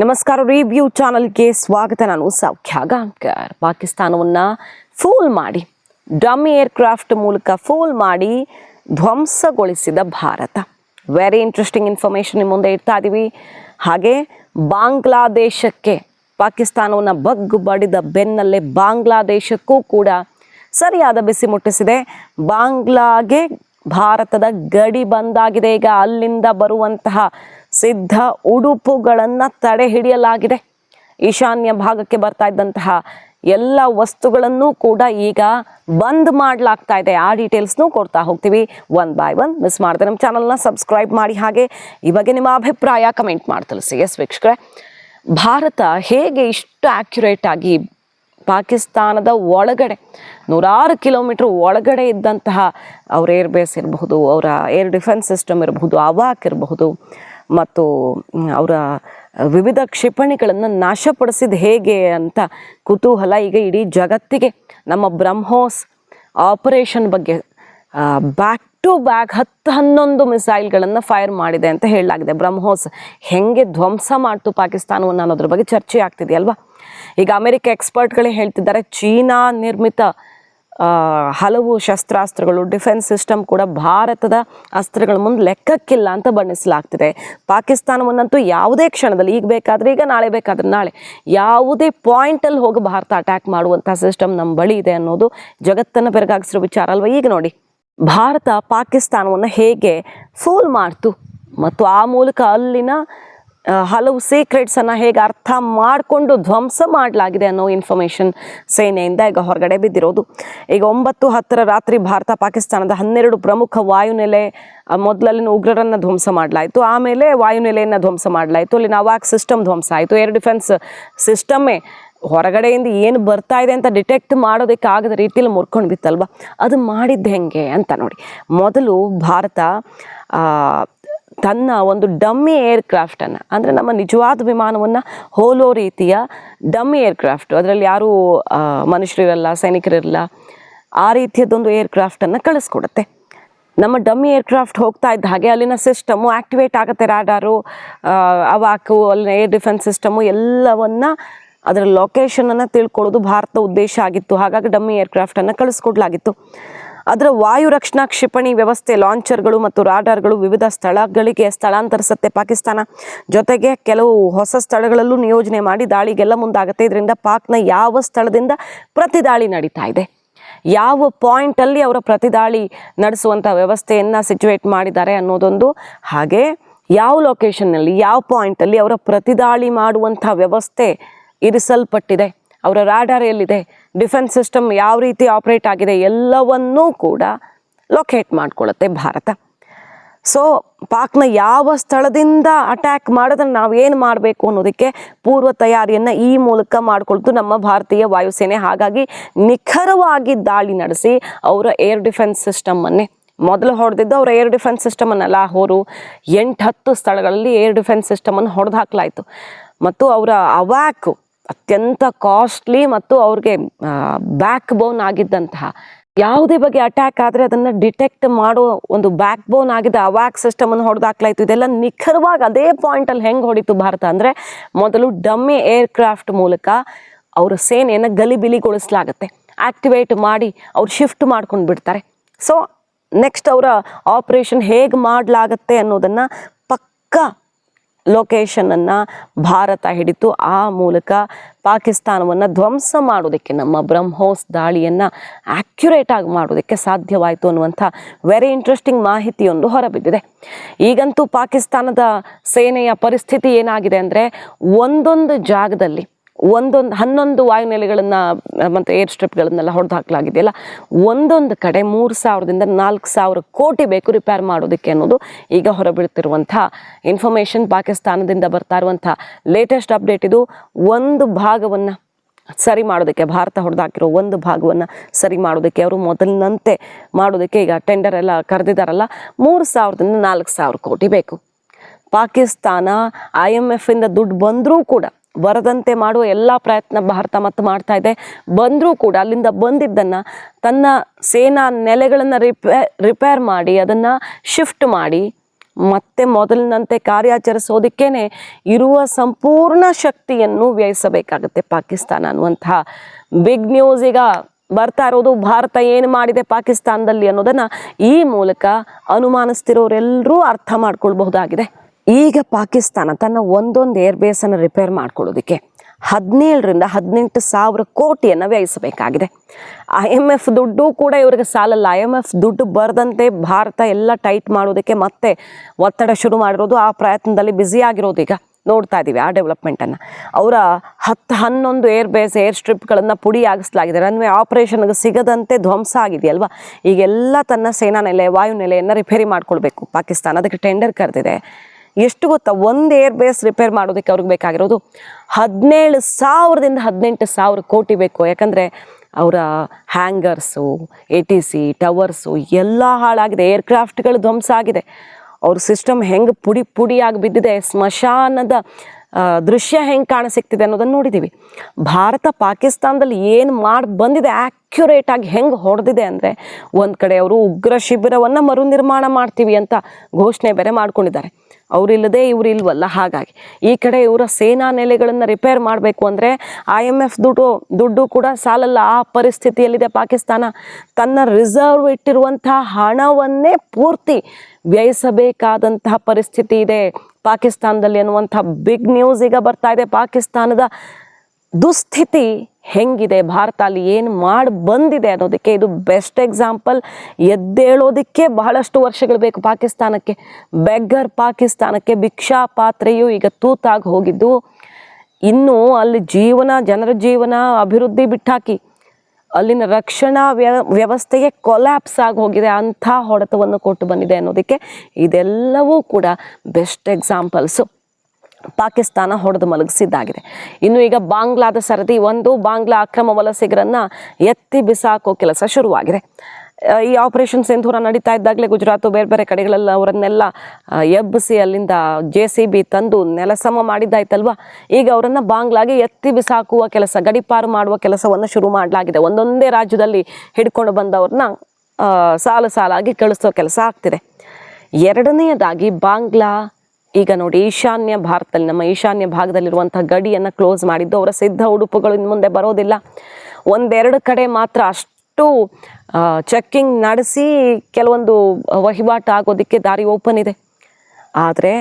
ನಮಸ್ಕಾರ ರಿವ್ಯೂ ಚಾನಲ್ಗೆ ಸ್ವಾಗತ. ನಾನು ಸೌಖ್ಯ ಗಾಂಕರ್ ಪಾಕಿಸ್ತಾನವನ್ನು ಫೂಲ್ ಮಾಡಿ ಡಮ್ಮಿ ಏರ್ಕ್ರಾಫ್ಟ್ ಮೂಲಕ ಫೂಲ್ ಮಾಡಿ ಧ್ವಂಸಗೊಳಿಸಿದ ಭಾರತ. ವೆರಿ ಇಂಟ್ರೆಸ್ಟಿಂಗ್ ಇನ್ಫಾರ್ಮೇಷನ್ ನಿಮ್ಮ ಮುಂದೆ ಇಡ್ತಾ ಇದ್ದೀವಿ ಹಾಗೆ ಬಾಂಗ್ಲಾದೇಶಕ್ಕೆ, ಪಾಕಿಸ್ತಾನವನ್ನು ಬಗ್ಗು ಬಡಿದ ಬೆನ್ನಲ್ಲೇ ಬಾಂಗ್ಲಾದೇಶಕ್ಕೂ ಕೂಡ ಸರಿಯಾದ ಬಿಸಿ ಮುಟ್ಟಿಸಿದೆ. ಬಾಂಗ್ಲಾಗೆ ಭಾರತದ ಗಡಿ ಬಂದಾಗಿದೆ. ಈಗ ಅಲ್ಲಿಂದ ಬರುವಂತಹ ಸಿದ್ಧ ಉಡುಪುಗಳನ್ನು ತಡೆ ಹಿಡಿಯಲಾಗಿದೆ ಈಶಾನ್ಯ ಭಾಗಕ್ಕೆ ಬರ್ತಾ ಇದ್ದಂತಹ ಎಲ್ಲ ವಸ್ತುಗಳನ್ನು ಕೂಡ ಈಗ ಬಂದ್ ಮಾಡಲಾಗ್ತಾ ಇದೆ. ಆ ಡೀಟೇಲ್ಸ್ನೂ ಕೊಡ್ತಾ ಹೋಗ್ತೀವಿ. ಒನ್ ಬೈ ಒನ್, ಮಿಸ್ ಮಾಡಿದೆ ನಮ್ಮ ಚಾನಲ್ನ ಸಬ್ಸ್ಕ್ರೈಬ್ ಮಾಡಿ ಹಾಗೆ ಈ ಬಗ್ಗೆ ನಿಮ್ಮ ಅಭಿಪ್ರಾಯ ಕಮೆಂಟ್ ಮಾಡಿ ತಿಳಿಸಿ, ಎಸ್ ವೀಕ್ಷಕರೇ. ಭಾರತ ಹೇಗೆ ಇಷ್ಟು ಆ್ಯಕ್ಯುರೇಟ್ ಆಗಿ ಪಾಕಿಸ್ತಾನದ ಒಳಗಡೆ, ನೂರಾರು ಕಿಲೋಮೀಟ್ರ್ ಒಳಗಡೆ ಇದ್ದಂತಹ ಅವ್ರ ಏರ್ ಬೇಸ್ ಇರಬಹುದು, ಅವರ ಏರ್ ಡಿಫೆನ್ಸ್ ಸಿಸ್ಟಮ್ ಇರಬಹುದು ಅವಾಕ್ ಇರಬಹುದು ಮತ್ತು ಅವರ ವಿವಿಧ ಕ್ಷಿಪಣಿಗಳನ್ನು ನಾಶಪಡಿಸಿದ ಹೇಗೆ ಅಂತ ಕುತೂಹಲ ಈಗ ಇಡೀ ಜಗತ್ತಿಗೆ. ನಮ್ಮ ಬ್ರಹ್ಮೋಸ್ ಆಪರೇಷನ್ ಬಗ್ಗೆ ಬ್ಯಾಕ್ ಟು ಬ್ಯಾಕ್ ಹತ್ತು ಹನ್ನೊಂದು ಮಿಸೈಲ್ಗಳನ್ನು ಫೈರ್ ಮಾಡಿದೆ ಅಂತ ಹೇಳಲಾಗಿದೆ. ಬ್ರಹ್ಮೋಸ್ ಹೆಂಗೆ ಧ್ವಂಸ ಮಾಡ್ತು ಪಾಕಿಸ್ತಾನವನ್ನು ಅನ್ನೋದ್ರ ಬಗ್ಗೆ ಚರ್ಚೆ ಆಗ್ತಿದೆಯಲ್ವಾ ಈಗ ಅಮೆರಿಕ ಎಕ್ಸ್ಪರ್ಟ್ಗಳೇ ಹೇಳ್ತಿದ್ದಾರೆ, ಚೀನಾ ನಿರ್ಮಿತ ಹಲವು ಶಸ್ತ್ರಾಸ್ತ್ರಗಳು, ಡಿಫೆನ್ಸ್ ಸಿಸ್ಟಮ್ ಕೂಡ ಭಾರತದ ಅಸ್ತ್ರಗಳ ಮುಂದೆ ಲೆಕ್ಕಕ್ಕಿಲ್ಲ ಅಂತ ಬಣ್ಣಿಸಲಾಗ್ತಿದೆ. ಪಾಕಿಸ್ತಾನವನ್ನಂತೂ ಯಾವುದೇ ಕ್ಷಣದಲ್ಲಿ ಈಗ ಬೇಕಾದ್ರೆ, ಈಗ ನಾಳೆ ಬೇಕಾದರೆ ನಾಳೆ ಯಾವುದೇ ಪಾಯಿಂಟಲ್ಲಿ ಹೋಗಿ ಭಾರತ ಅಟ್ಯಾಕ್ ಮಾಡುವಂಥ ಸಿಸ್ಟಮ್ ನಮ್ಮ ಬಳಿ ಇದೆ ಅನ್ನೋದು ಜಗತ್ತನ್ನು ಬೆರಗಾಗಿಸಿರೋ ವಿಚಾರ ಅಲ್ವಾ? ಈಗ ನೋಡಿ, ಭಾರತ ಪಾಕಿಸ್ತಾನವನ್ನು ಹೇಗೆ ಫೂಲ್ ಮಾಡ್ತು? ಮತ್ತು ಆ ಮೂಲಕ ಅಲ್ಲಿನ ಹಲವು ಸೀಕ್ರೆಟ್ಸನ್ನು ಹೇಗೆ ಅರ್ಥ ಮಾಡಿಕೊಂಡು ಧ್ವಂಸ ಮಾಡಲಾಗಿದೆ ಅನ್ನೋ ಇನ್ಫಾರ್ಮೇಷನ್ ಸೇನೆಯಿಂದ ಈಗ ಹೊರಗಡೆ ಬಿದ್ದಿರೋದು. ಈಗ ಒಂಬತ್ತು ಹತ್ತರ ರಾತ್ರಿ ಭಾರತ ಪಾಕಿಸ್ತಾನದ ಹನ್ನೆರಡು ಪ್ರಮುಖ ವಾಯುನೆಲೆ ಮೊದಲಲ್ಲಿನ ಉಗ್ರರನ್ನು ಧ್ವಂಸ ಮಾಡಲಾಯಿತು. ಆಮೇಲೆ ವಾಯುನೆಲೆಯನ್ನು ಧ್ವಂಸ ಮಾಡಲಾಯಿತು. ಅಲ್ಲಿ ನವಾಕ್ ಸಿಸ್ಟಮ್ ಧ್ವಂಸ ಆಯಿತು. ಏರ್ ಡಿಫೆನ್ಸ್ ಸಿಸ್ಟಮ್ಮೇ ಹೊರಗಡೆಯಿಂದ ಏನು ಬರ್ತಾ ಇದೆ ಅಂತ ಡಿಟೆಕ್ಟ್ ಮಾಡೋದಕ್ಕೆ ಆಗದ ರೀತಿಯಲ್ಲಿ ಮುರ್ಕೊಂಡು ಬಿತ್ತಲ್ವ? ಅದು ಮಾಡಿದ್ದು ಹೆಂಗೆ ಅಂತ ನೋಡಿ. ಮೊದಲು ಭಾರತ ತನ್ನ ಒಂದು ಡಮ್ಮಿ ಏರ್ಕ್ರಾಫ್ಟನ್ನು ಅಂದರೆ ನಮ್ಮ ನಿಜವಾದ ವಿಮಾನವನ್ನು ಹೋಲೋ ರೀತಿಯ ಡಮ್ಮಿ ಏರ್ಕ್ರಾಫ್ಟ್, ಅದರಲ್ಲಿ ಯಾರೂ ಮನುಷ್ಯರಿರಲ್ಲ, ಸೈನಿಕರಿರಲ್ಲ, ಆ ರೀತಿಯದೊಂದು ಏರ್ಕ್ರಾಫ್ಟನ್ನು ಕಳಿಸ್ಕೊಡುತ್ತೆ. ನಮ್ಮ ಡಮ್ಮಿ ಏರ್ಕ್ರಾಫ್ಟ್ ಹೋಗ್ತಾ ಇದ್ದ ಹಾಗೆ ಅಲ್ಲಿನ ಸಿಸ್ಟಮು ಆ್ಯಕ್ಟಿವೇಟ್ ಆಗುತ್ತೆ ರಾಡಾರು ಅವಾಕು, ಅಲ್ಲಿನ ಏರ್ ಡಿಫೆನ್ಸ್ ಸಿಸ್ಟಮು ಎಲ್ಲವನ್ನು ಅದರ ಲೊಕೇಶನನ್ನು ತಿಳ್ಕೊಳ್ಳೋದು ಭಾರತ ಉದ್ದೇಶ ಆಗಿತ್ತು. ಹಾಗಾಗಿ ಡಮ್ಮಿ ಏರ್ಕ್ರಾಫ್ಟನ್ನು ಕಳಿಸ್ಕೊಡ್ಲಾಗಿತ್ತು. ಅದರ ವಾಯು ರಕ್ಷಣಾ ಕ್ಷಿಪಣಿ ವ್ಯವಸ್ಥೆ, ಲಾಂಚರ್ಗಳು ಮತ್ತು ರಾಡಾರ್ಗಳು ವಿವಿಧ ಸ್ಥಳಗಳಿಗೆ ಸ್ಥಳಾಂತರಿಸುತ್ತೆ. ಪಾಕಿಸ್ತಾನ ಜೊತೆಗೆ ಕೆಲವು ಹೊಸ ಸ್ಥಳಗಳಲ್ಲೂ ನಿಯೋಜನೆ ಮಾಡಿ ದಾಳಿಗೆಲ್ಲ ಮುಂದಾಗುತ್ತೆ. ಇದರಿಂದ ಪಾಕ್ನ ಯಾವ ಸ್ಥಳದಿಂದ ಪ್ರತಿ ದಾಳಿ ನಡೀತಾ ಇದೆ? ಯಾವ ಪಾಯಿಂಟಲ್ಲಿ ಅವರ ಪ್ರತಿದಾಳಿ ನಡೆಸುವಂಥ ವ್ಯವಸ್ಥೆಯನ್ನು ಸಿಚುವೇಟ್ ಮಾಡಿದ್ದಾರೆ ಅನ್ನೋದೊಂದು, ಹಾಗೆ ಯಾವ ಲೊಕೇಶನ್ನಲ್ಲಿ ಯಾವ ಪಾಯಿಂಟಲ್ಲಿ ಅವರ ಪ್ರತಿದಾಳಿ ಮಾಡುವಂಥ ವ್ಯವಸ್ಥೆ ಇರಿಸಲ್ಪಟ್ಟಿದೆ? ಅವರ ರಾಡಾರ್ ಎಲ್ಲಿದೆ? ಡಿಫೆನ್ಸ್ ಸಿಸ್ಟಮ್ ಯಾವ ರೀತಿ ಆಪ್ರೇಟ್ ಆಗಿದೆ ಎಲ್ಲವನ್ನೂ ಕೂಡ ಲೊಕೇಟ್ ಮಾಡ್ಕೊಳ್ಳುತ್ತೆ ಭಾರತ. ಸೊ, ಪಾಕ್ನ ಯಾವ ಸ್ಥಳದಿಂದ ಅಟ್ಯಾಕ್ ಮಾಡಿದ್ರೆ ನಾವು ಏನು ಮಾಡಬೇಕು ಅನ್ನೋದಕ್ಕೆ ಪೂರ್ವ ತಯಾರಿಯನ್ನು ಈ ಮೂಲಕ ಮಾಡಿಕೊಳ್ತು ನಮ್ಮ ಭಾರತೀಯ ವಾಯುಸೇನೆ. ಹಾಗಾಗಿ ನಿಖರವಾಗಿ ದಾಳಿ ನಡೆಸಿ ಅವರ ಏರ್ ಡಿಫೆನ್ಸ್ ಸಿಸ್ಟಮನ್ನೇ ಮೊದಲು ಹೊಡೆದಿದ್ದು ಅವರ ಏರ್ ಡಿಫೆನ್ಸ್ ಸಿಸ್ಟಮನ್ನು ಲಾಹೋರು, ಎಂಟು ಹತ್ತು ಸ್ಥಳಗಳಲ್ಲಿ ಏರ್ ಡಿಫೆನ್ಸ್ ಸಿಸ್ಟಮನ್ನು ಹೊಡೆದು ಹಾಕಲಾಯಿತು. ಮತ್ತು ಅವರ ಅವ್ಯಾಕು ಅತ್ಯಂತ ಕಾಸ್ಟ್ಲಿ ಮತ್ತು ಅವ್ರಿಗೆ ಬ್ಯಾಕ್ ಬೋನ್ ಆಗಿದ್ದಂತಹ ಯಾವುದೇ ಬಗ್ಗೆ ಅಟ್ಯಾಕ್ ಆದರೆ ಅದನ್ನು ಡಿಟೆಕ್ಟ್ ಮಾಡೋ ಒಂದು ಬ್ಯಾಕ್ ಬೋನ್ ಆಗಿದ್ದ ಅವ್ಯಾಕ್ ಸಿಸ್ಟಮನ್ನು ಹೊಡೆದಾಕ್ಲಾಯ್ತು ಇದೆಲ್ಲ ನಿಖರವಾಗಿ ಅದೇ ಪಾಯಿಂಟಲ್ಲಿ ಹೆಂಗೆ ಹೊಡಿತು ಭಾರತ ಅಂದರೆ, ಮೊದಲು ಡಮ್ಮಿ ಏರ್ಕ್ರಾಫ್ಟ್ ಮೂಲಕ ಅವರ ಸೇನೆಯನ್ನು ಗಲಿಬಿಲಿಗೊಳಿಸಲಾಗುತ್ತೆ. ಆಕ್ಟಿವೇಟ್ ಮಾಡಿ ಅವ್ರು ಶಿಫ್ಟ್ ಮಾಡ್ಕೊಂಡು ಬಿಡ್ತಾರೆ. ಸೊ ನೆಕ್ಸ್ಟ್ ಅವರ ಆಪ್ರೇಷನ್ ಹೇಗೆ ಮಾಡಲಾಗತ್ತೆ ಅನ್ನೋದನ್ನು ಪಕ್ಕಾ ಲೊಕೇಶನನ್ನು ಭಾರತ ಹಿಡಿತು ಆ ಮೂಲಕ ಪಾಕಿಸ್ತಾನವನ್ನು ಧ್ವಂಸ ಮಾಡೋದಕ್ಕೆ ನಮ್ಮ ಬ್ರಹ್ಮೋಸ್ ದಾಳಿಯನ್ನು ಆ್ಯಕ್ಯುರೇಟಾಗಿ ಮಾಡೋದಕ್ಕೆ ಸಾಧ್ಯವಾಯಿತು ಅನ್ನುವಂಥ ವೆರಿ ಇಂಟ್ರೆಸ್ಟಿಂಗ್ ಮಾಹಿತಿಯೊಂದು ಹೊರಬಿದ್ದಿದೆ. ಈಗಂತೂ ಪಾಕಿಸ್ತಾನದ ಸೇನೆಯ ಪರಿಸ್ಥಿತಿ ಏನಾಗಿದೆ ಅಂದರೆ ಒಂದೊಂದು ಜಾಗದಲ್ಲಿ ಒಂದೊಂದು, ಹನ್ನೊಂದು ವಾಯುನೆಲೆಗಳನ್ನು ಮತ್ತು ಏರ್ ಸ್ಟ್ರಿಪ್ಗಳನ್ನೆಲ್ಲ ಹೊಡೆದು ಹಾಕಲಾಗಿದೆಯಲ್ಲ, ಒಂದೊಂದು ಕಡೆ ಮೂರು ಸಾವಿರದಿಂದ ನಾಲ್ಕು ಸಾವಿರ ಕೋಟಿ ಬೇಕು ರಿಪೇರ್ ಮಾಡೋದಕ್ಕೆ ಅನ್ನೋದು ಈಗ ಹೊರಬೀಳ್ತಿರುವಂಥ ಇನ್ಫಾರ್ಮೇಷನ್ ಪಾಕಿಸ್ತಾನದಿಂದ ಬರ್ತಾ ಇರುವಂಥ ಲೇಟೆಸ್ಟ್ ಅಪ್ಡೇಟ್ ಇದು. ಒಂದು ಭಾಗವನ್ನು ಸರಿ ಮಾಡೋದಕ್ಕೆ, ಭಾರತ ಹೊಡೆದಾಕಿರೋ ಒಂದು ಭಾಗವನ್ನು ಸರಿ ಮಾಡೋದಕ್ಕೆ ಅವರು ಮೊದಲಿನಂತೆ ಮಾಡೋದಕ್ಕೆ ಈಗ ಟೆಂಡರ್ ಎಲ್ಲ ಕರೆದಿದ್ದಾರಲ್ಲ ಮೂರು ಸಾವಿರದಿಂದ ನಾಲ್ಕು ಸಾವಿರ ಕೋಟಿ ಬೇಕು. ಪಾಕಿಸ್ತಾನ ಐ ಎಂ ಎಫಿಂದ ದುಡ್ಡು ಬಂದರೂ ಕೂಡ ಬರದಂತೆ ಮಾಡುವ ಎಲ್ಲ ಪ್ರಯತ್ನ ಭಾರತ ಮತ್ತು ಮಾಡ್ತಾ ಇದೆ. ಬಂದರೂ ಕೂಡ ಅಲ್ಲಿಂದ ಬಂದಿದ್ದನ್ನು ತನ್ನ ಸೇನಾ ನೆಲೆಗಳನ್ನು ರಿಪೇ, ರಿಪೇರ್ ಮಾಡಿ, ಅದನ್ನು ಶಿಫ್ಟ್ ಮಾಡಿ, ಮತ್ತೆ ಮೊದಲಿನಂತೆ ಕಾರ್ಯಾಚರಿಸೋದಕ್ಕೇ ಇರುವ ಸಂಪೂರ್ಣ ಶಕ್ತಿಯನ್ನು ವ್ಯಯಿಸಬೇಕಾಗುತ್ತೆ ಪಾಕಿಸ್ತಾನ ಅನ್ನುವಂತಹ ಬಿಗ್ ನ್ಯೂಸ್ ಈಗ ಬರ್ತಾ ಇರೋದು ಭಾರತ ಏನು ಮಾಡಿದೆ ಪಾಕಿಸ್ತಾನದಲ್ಲಿ ಅನ್ನೋದನ್ನು ಈ ಮೂಲಕ ಅನುಮಾನಿಸ್ತಿರೋರೆಲ್ಲರೂ ಅರ್ಥ ಮಾಡ್ಕೊಳ್ಬಹುದಾಗಿದೆ. ಈಗ ಪಾಕಿಸ್ತಾನ ತನ್ನ ಒಂದೊಂದು ಏರ್ ಬೇಸನ್ನು ರಿಪೇರ್ ಮಾಡ್ಕೊಳ್ಳೋದಕ್ಕೆ ಹದಿನೇಳರಿಂದ ಹದಿನೆಂಟು ಸಾವಿರ ಕೋಟಿಯನ್ನು ವ್ಯಯಿಸಬೇಕಾಗಿದೆ. ಐ ಎಂ ಎಫ್ ದುಡ್ಡು ಕೂಡ ಇವರಿಗೆ ಸಾಲಲ್ಲ. ಐ ಎಂ ಎಫ್ ದುಡ್ಡು ಬರದಂತೆ ಭಾರತ ಎಲ್ಲ ಟೈಟ್ ಮಾಡೋದಕ್ಕೆ ಮತ್ತೆ ಒತ್ತಡ ಶುರು ಮಾಡಿರೋದು ಆ ಪ್ರಯತ್ನದಲ್ಲಿ ಬ್ಯುಸಿ ಆಗಿರೋದು ಈಗ. ನೋಡ್ತಾ ಇದ್ದೀವಿ ಆ ಡೆವಲಪ್ಮೆಂಟನ್ನು ಅವರ ಹತ್ತು ಹನ್ನೊಂದು ಏರ್ ಬೇಸ್ ಏರ್ ಸ್ಟ್ರಿಪ್ಗಳನ್ನು ಪುಡಿ ಆಗಿಸ್ಲಾಗಿದೆ ರನ್ವೇ ಆಪರೇಷನ್ಗೆ ಸಿಗದಂತೆ ಧ್ವಂಸ ಆಗಿದೆಯಲ್ವಾ ಈಗೆಲ್ಲ ತನ್ನ ಸೇನಾ ನೆಲೆ, ವಾಯು ನೆಲೆಯನ್ನು ರಿಪೇರಿ ಮಾಡ್ಕೊಳ್ಬೇಕು. ಪಾಕಿಸ್ತಾನ ಅದಕ್ಕೆ ಟೆಂಡರ್ ಕರೆದಿದೆ. ಎಷ್ಟು ಗೊತ್ತಾ? ಒಂದು ಏರ್ ಬೇಸ್ ರಿಪೇರ್ ಮಾಡೋದಕ್ಕೆ ಅವ್ರಿಗೆ ಬೇಕಾಗಿರೋದು ಹದಿನೇಳು ಸಾವಿರದಿಂದ ಹದಿನೆಂಟು ಸಾವಿರ ಕೋಟಿ ಬೇಕು. ಯಾಕಂದರೆ ಅವರ hangars A T C towers ಎಲ್ಲ ಹಾಳಾಗಿದೆ. ಏರ್ಕ್ರಾಫ್ಟ್ಗಳು ಧ್ವಂಸ ಆಗಿದೆ. ಅವ್ರ ಸಿಸ್ಟಮ್ ಹೆಂಗೆ ಪುಡಿ ಪುಡಿಯಾಗಿ ಬಿದ್ದಿದೆ, ಸ್ಮಶಾನದ ದೃಶ್ಯ ಹೆಂಗೆ ಕಾಣಸಿಗ್ತಿದೆ ಅನ್ನೋದನ್ನು ನೋಡಿದ್ದೀವಿ ಭಾರತ ಪಾಕಿಸ್ತಾನದಲ್ಲಿ ಏನು ಮಾಡಿ ಬಂದಿದೆ ಆ್ಯಕ್ಯುರೇಟಾಗಿ ಹೆಂಗೆ ಹೊಡೆದಿದೆ ಅಂದರೆ ಒಂದು ಕಡೆ ಅವರು ಉಗ್ರ ಶಿಬಿರವನ್ನು ಮರು ನಿರ್ಮಾಣ ಮಾಡ್ತೀವಿ ಅಂತ ಘೋಷಣೆ ಬೇರೆ ಮಾಡ್ಕೊಂಡಿದ್ದಾರೆ. ಅವರಿಲ್ಲದೆ ಇವ್ರು ಇಲ್ವಲ್ಲ ಹಾಗಾಗಿ ಈ ಕಡೆ ಇವರ ಸೇನಾ ನೆಲೆಗಳನ್ನು ರಿಪೇರ್ ಮಾಡಬೇಕು ಅಂದರೆ ಐ ಎಂ ಎಫ್ ದುಡ್ಡು ದುಡ್ಡು ಕೂಡ ಸಾಲಲ್ಲ. ಆ ಪರಿಸ್ಥಿತಿಯಲ್ಲಿದೆ ಪಾಕಿಸ್ತಾನ. ತನ್ನ ರಿಸರ್ವ್ ಇಟ್ಟಿರುವಂತಹ ಹಣವನ್ನೇ ಪೂರ್ತಿ ವ್ಯಯಿಸಬೇಕಾದಂತಹ ಪರಿಸ್ಥಿತಿ ಇದೆ. ಪಾಕಿಸ್ತಾನದಲ್ಲಿ ಅನ್ನುವಂಥ ಬಿಗ್ ನ್ಯೂಸ್ ಈಗ ಬರ್ತಾ ಇದೆ. ಪಾಕಿಸ್ತಾನದ ದುಸ್ಥಿತಿ ಹೆಂಗಿದೆ, ಭಾರತ ಅಲ್ಲಿ ಏನು ಮಾಡಿ ಬಂದಿದೆ ಅನ್ನೋದಕ್ಕೆ ಇದು ಬೆಸ್ಟ್ ಎಕ್ಸಾಂಪಲ್ ಎದ್ದೇಳೋದಕ್ಕೆ ಬಹಳಷ್ಟು ವರ್ಷಗಳು ಬೇಕು ಪಾಕಿಸ್ತಾನಕ್ಕೆ. ಬೆಗ್ಗರ್ ಪಾಕಿಸ್ತಾನಕ್ಕೆ ಭಿಕ್ಷಾ ಪಾತ್ರೆಯು ಈಗ ತೂತಾಗಿ ಹೋಗಿದ್ದು. ಇನ್ನು ಅಲ್ಲಿ ಜೀವನ, ಜನರ ಜೀವನ, ಅಭಿವೃದ್ಧಿ ಬಿಟ್ಟಾಕಿ. ಅಲ್ಲಿನ ರಕ್ಷಣಾ ವ್ಯ, ವ್ಯವಸ್ಥೆಗೆ ಕೊಲ್ಯಾಪ್ಸ್ ಆಗಿ ಹೋಗಿದೆ ಅಂಥ ಹೊಡೆತವನ್ನು ಕೊಟ್ಟು ಬಂದಿದೆ ಅನ್ನೋದಕ್ಕೆ ಇದೆಲ್ಲವೂ ಕೂಡ ಬೆಸ್ಟ್ ಎಕ್ಸಾಂಪಲ್ಸು ಪಾಕಿಸ್ತಾನ ಹೊಡೆದು ಮಲಗಿಸಿದ್ದಾಗಿದೆ. ಇನ್ನು ಈಗ ಬಾಂಗ್ಲಾದ ಸರದಿ, ಒಂದು ಬಾಂಗ್ಲಾ ಅಕ್ರಮ ವಲಸಿಗರನ್ನು ಎತ್ತಿ ಬಿಸಾಕೋ ಕೆಲಸ ಶುರುವಾಗಿದೆ. ಈ ಆಪರೇಷನ್ ಸಿಂಧೂರ ನಡೀತಾ ಇದ್ದಾಗಲೇ ಗುಜರಾತು ಬೇರೆ ಬೇರೆ ಕಡೆಗಳೆಲ್ಲ ಅವರನ್ನೆಲ್ಲ ಎಬ್ಬಿಸಿ ಅಲ್ಲಿಂದ ಜೆ ಸಿ ಬಿ ತಂದು ನೆಲಸಮ ಮಾಡಿದ್ದಾಯ್ತಲ್ವಾ? ಈಗ ಅವರನ್ನು ಬಾಂಗ್ಲಾಗೆ ಎತ್ತಿ ಬಿಸಾಕುವ ಕೆಲಸ, ಗಡಿಪಾರು ಮಾಡುವ ಕೆಲಸವನ್ನು ಶುರು ಮಾಡಲಾಗಿದೆ. ಒಂದೊಂದೇ ರಾಜ್ಯದಲ್ಲಿ ಹಿಡ್ಕೊಂಡು ಬಂದವ್ರನ್ನ ಸಾಲು ಸಾಲಾಗಿ ಕಳಿಸೋ ಕೆಲಸ ಆಗ್ತಿದೆ. ಎರಡನೆಯದಾಗಿ ಬಾಂಗ್ಲಾ ಈಗ ನೋಡಿ ಈಶಾನ್ಯ ಭಾರತದಲ್ಲಿ, ನಮ್ಮ ಈಶಾನ್ಯ ಭಾಗದಲ್ಲಿರುವಂಥ ಗಡಿಯನ್ನು ಕ್ಲೋಸ್ ಮಾಡಿದ್ದು, ಅವರ ಸಿದ್ಧ ಉಡುಪುಗಳು ಇನ್ನು ಮುಂದೆ ಬರೋದಿಲ್ಲ. ಒಂದೆರಡು ಕಡೆ ಮಾತ್ರ ಅಷ್ಟು ಚೆಕ್ಕಿಂಗ್ ನಡೆಸಿ ಕೆಲವೊಂದು ವಹಿವಾಟು ಆಗೋದಕ್ಕೆ ದಾರಿ ಓಪನ್ ಇದೆ. ಆದರೆ,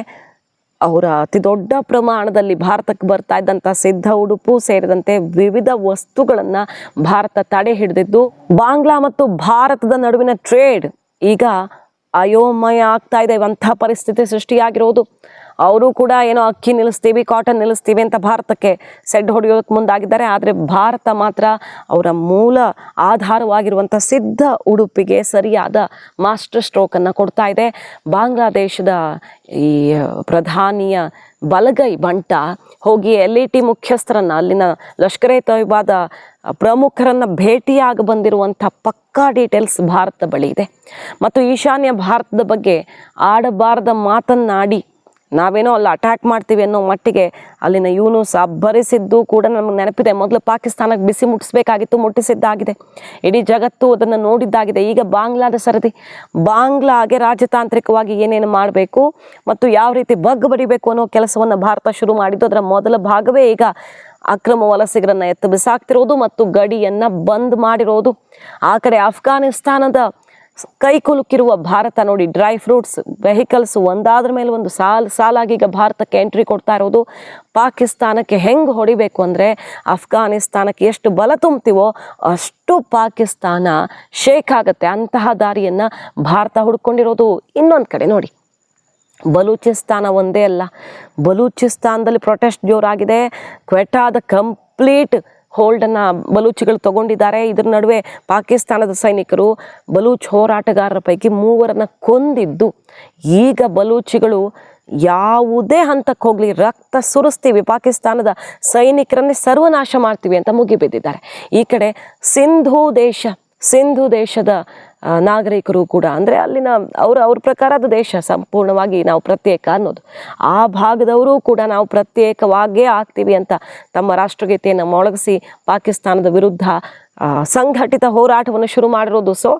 ಅವರ ಅತಿ ದೊಡ್ಡ ಪ್ರಮಾಣದಲ್ಲಿ ಭಾರತಕ್ಕೆ ಬರ್ತಾ ಇದ್ದಂಥ ಸಿದ್ಧ ಉಡುಪು ಸೇರಿದಂತೆ ವಿವಿಧ ವಸ್ತುಗಳನ್ನು ಭಾರತ ತಡೆ ಹಿಡಿದಿದ್ದು, ಬಾಂಗ್ಲಾ ಮತ್ತು ಭಾರತದ ನಡುವಿನ ಟ್ರೇಡ್ ಈಗ ಅಯೋಮಯ ಆಗ್ತಾ ಇದೆ. ಇವಂಥ ಪರಿಸ್ಥಿತಿ ಸೃಷ್ಟಿಯಾಗಿರೋದು ಅವರು ಕೂಡ ಏನೋ ಅಕ್ಕಿ ನಿಲ್ಲಿಸ್ತೀವಿ ಕಾಟನ್ ನಿಲ್ಲಿಸ್ತೀವಿ ಅಂತ ಭಾರತಕ್ಕೆ ಸೆಡ್ ಹೊಡೆಯೋದಕ್ಕೆ ಮುಂದಾಗಿದ್ದಾರೆ. ಆದರೆ ಭಾರತ ಮಾತ್ರ ಅವರ ಮೂಲ ಆಧಾರವಾಗಿರುವಂಥ ಸಿದ್ಧ ಉಡುಪಿಗೆ ಸರಿಯಾದ ಮಾಸ್ಟರ್ ಸ್ಟ್ರೋಕನ್ನು ಕೊಡ್ತಾ ಇದೆ. ಬಾಂಗ್ಲಾದೇಶದ ಈ ಪ್ರಧಾನಿಯ ಬಲಗೈ ಬಂಟ ಹೋಗಿ ಎಲ್ ಇ ಟಿ ಮುಖ್ಯಸ್ಥರನ್ನು, ಅಲ್ಲಿನ ಲಷ್ಕರ್ ಎ ಪ್ರಮುಖರನ್ನ ಭೇಟಿಯಾಗಿ ಬಂದಿರುವಂಥ ಪಕ್ಕಾ ಡೀಟೇಲ್ಸ್ ಭಾರತ ಬಳಿ ಇದೆ. ಮತ್ತು ಈಶಾನ್ಯ ಭಾರತದ ಬಗ್ಗೆ ಆಡಬಾರದ ಮಾತನ್ನಾಡಿ ನಾವೇನೋ ಅಲ್ಲಿ ಅಟ್ಯಾಕ್ ಮಾಡ್ತೀವಿ ಅನ್ನೋ ಮಟ್ಟಿಗೆ ಅಲ್ಲಿನ ಇವನು ಅಬ್ಬರಿಸಿದ್ದು ಕೂಡ ನಮಗೆ ನೆನಪಿದೆ. ಮೊದಲು ಪಾಕಿಸ್ತಾನಕ್ಕೆ ಬಿಸಿ ಮುಟ್ಟಿಸ್ಬೇಕಾಗಿತ್ತು ಮುಟ್ಟಿಸಿದ್ದಾಗಿದೆ. ಇಡೀ ಜಗತ್ತು ಅದನ್ನು ನೋಡಿದ್ದಾಗಿದೆ. ಈಗ ಬಾಂಗ್ಲಾದ ಸರದಿ. ಬಾಂಗ್ಲಾಗೆ ರಾಜತಾಂತ್ರಿಕವಾಗಿ ಏನೇನು ಮಾಡಬೇಕು ಮತ್ತು ಯಾವ ರೀತಿ ಬಗ್ ಬಡಿಬೇಕು ಅನ್ನೋ ಕೆಲಸವನ್ನು ಭಾರತ ಶುರು ಮಾಡಿದ್ದು, ಅದರ ಮೊದಲ ಭಾಗವೇ ಈಗ ಅಕ್ರಮ ವಲಸಿಗರನ್ನು ಎತ್ತು ಬಿಸಾಕ್ತಿರೋದು ಮತ್ತು ಗಡಿಯನ್ನು ಬಂದ್ ಮಾಡಿರೋದು. ಆ ಕಡೆ ಅಫ್ಘಾನಿಸ್ತಾನದ ಕೈ ಕುಲುಕಿರುವ ಭಾರತ ನೋಡಿ, ಡ್ರೈ ಫ್ರೂಟ್ಸ್, ವೆಹಿಕಲ್ಸ್ ಒಂದಾದ್ರ ಮೇಲೆ ಒಂದು ಸಾಲ್, ಸಾಲಾಗಿ ಈಗ ಭಾರತಕ್ಕೆ ಎಂಟ್ರಿ ಕೊಡ್ತಾ ಇರೋದು. ಪಾಕಿಸ್ತಾನಕ್ಕೆ ಹೆಂಗೆ ಹೊಡಿಬೇಕು ಅಂದರೆ ಅಫ್ಘಾನಿಸ್ತಾನಕ್ಕೆ ಎಷ್ಟು ಬಲ ತುಂಬ್ತೀವೋ ಅಷ್ಟು ಪಾಕಿಸ್ತಾನ ಶೇಕ್ ಆಗುತ್ತೆ. ಅಂತಹ ದಾರಿಯನ್ನು ಭಾರತ ಹುಡ್ಕೊಂಡಿರೋದು. ಇನ್ನೊಂದು ಕಡೆ ನೋಡಿ, ಬಲೂಚಿಸ್ತಾನ ಒಂದೇ ಅಲ್ಲ. ಬಲೂಚಿಸ್ತಾನದಲ್ಲಿ ಪ್ರೊಟೆಸ್ಟ್ ಜೋರಾಗಿದೆ. ಕ್ವೆಟಾದ ಕಂಪ್ಲೀಟ್ ಹೋಲ್ಡನ್ನು ಬಲೂಚಿಗಳು ತಗೊಂಡಿದ್ದಾರೆ. ಇದ್ರ ನಡುವೆ ಪಾಕಿಸ್ತಾನದ ಸೈನಿಕರು ಬಲೂಚ್ ಹೋರಾಟಗಾರರ ಪೈಕಿ ಮೂವರನ್ನ ಕೊಂದಿದ್ದು. ಈಗ ಬಲೂಚಿಗಳು ಯಾವುದೇ ಹಂತಕ್ಕೆ ಹೋಗಲಿ, ರಕ್ತ ಸುರಿಸ್ತೀವಿ. ಪಾಕಿಸ್ತಾನದ ಸೈನಿಕರನ್ನೇ ಸರ್ವನಾಶ ಮಾಡ್ತೀವಿ ಅಂತ ಮುಗಿಬಿದ್ದಿದ್ದಾರೆ. ಈ ಕಡೆ ಸಿಂಧೂ ದೇಶ, ಸಿಂಧು ದೇಶದ ನಾಗರಿಕರು ಕೂಡ. ಅಂದರೆ ಅಲ್ಲಿನ ಅವ್ರ ಅವ್ರ ಪ್ರಕಾರ ಅದು ದೇಶ ಸಂಪೂರ್ಣವಾಗಿ ನಾವು ಪ್ರತ್ಯೇಕ ಅನ್ನೋದು. ಆ ಭಾಗದವರು ಕೂಡ ನಾವು ಪ್ರತ್ಯೇಕವಾಗೇ ಆಗ್ತೀವಿ ಅಂತ ತಮ್ಮ ರಾಷ್ಟ್ರಗೀತೆಯನ್ನು ಮೊಳಗಿಸಿ ಪಾಕಿಸ್ತಾನದ ವಿರುದ್ಧ ಸಂಘಟಿತ ಹೋರಾಟವನ್ನು ಶುರು ಮಾಡಿರೋದು. ಸೊ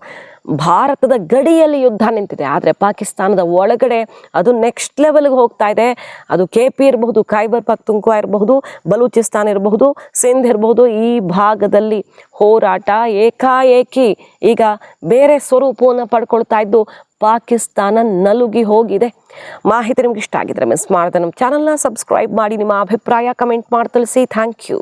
ಭಾರತದ ಗಡಿಯಲ್ಲಿ ಯುದ್ಧ ನಿಂತಿದೆ. ಆದರೆ ಪಾಕಿಸ್ತಾನದ ಒಳಗಡೆ ಅದು ನೆಕ್ಸ್ಟ್ ಲೆವೆಲ್ಗೆ ಹೋಗ್ತಾ ಇದೆ. ಅದು ಕೆ ಪಿ ಇರಬಹುದು ಖೈಬರ್ ತುಂಕುವ ಇರಬಹುದು ಬಲೂಚಿಸ್ತಾನ್ ಇರಬಹುದು ಸಿಂಧ್ ಇರಬಹುದು. ಈ ಭಾಗದಲ್ಲಿ ಹೋರಾಟ ಏಕಾಏಕಿ ಈಗ ಬೇರೆ ಸ್ವರೂಪವನ್ನು ಪಡ್ಕೊಳ್ತಾ ಇದ್ದು ಪಾಕಿಸ್ತಾನ ನಲುಗಿ ಹೋಗಿದೆ. ಮಾಹಿತಿ ನಿಮ್ಗೆ ಇಷ್ಟ ಆಗಿದ್ರೆ ಮಿಸ್ ಮಾಡಿದೆ ನಮ್ಮ ಚಾನಲ್ನ ಸಬ್ಸ್ಕ್ರೈಬ್ ಮಾಡಿ, ನಿಮ್ಮ ಅಭಿಪ್ರಾಯ ಕಮೆಂಟ್ ಮಾಡಿ ತಿಳಿಸಿ. Thank you